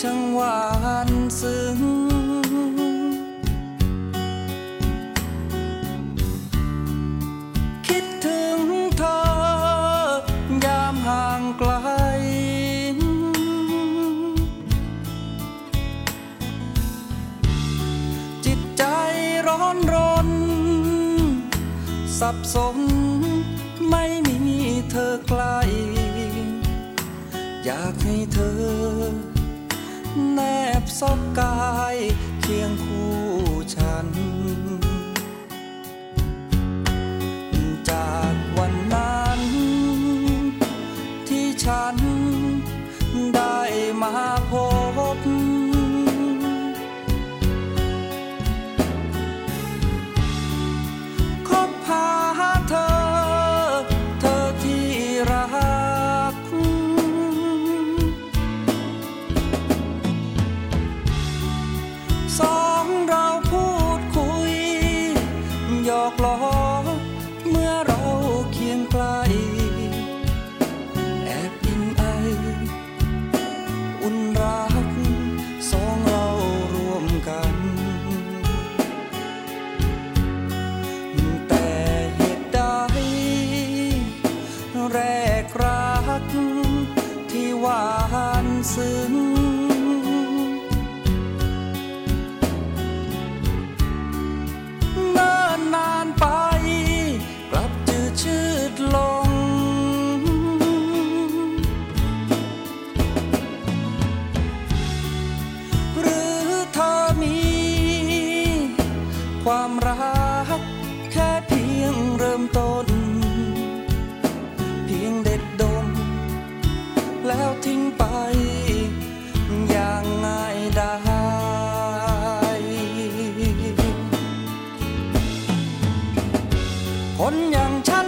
ช่างหวานซึ้ง คิดถึงเธอยามห่างไกล จิตใจร้อนรน สับสนไม่มีเธอใกล้ อยากให้เธอ บซอกกา อกล้อเมื่อเราเคียงใกล แอบอินไอ อุ่นรักสองเราร่วมกัน แต่เหตุใดแรกรักที่หวานซึ้ง ความรัก แค่เพียงเริ่มต้น เพียงเด็ดดม แล้วทิ้งไป อย่างง่ายดายคนอย่างฉัน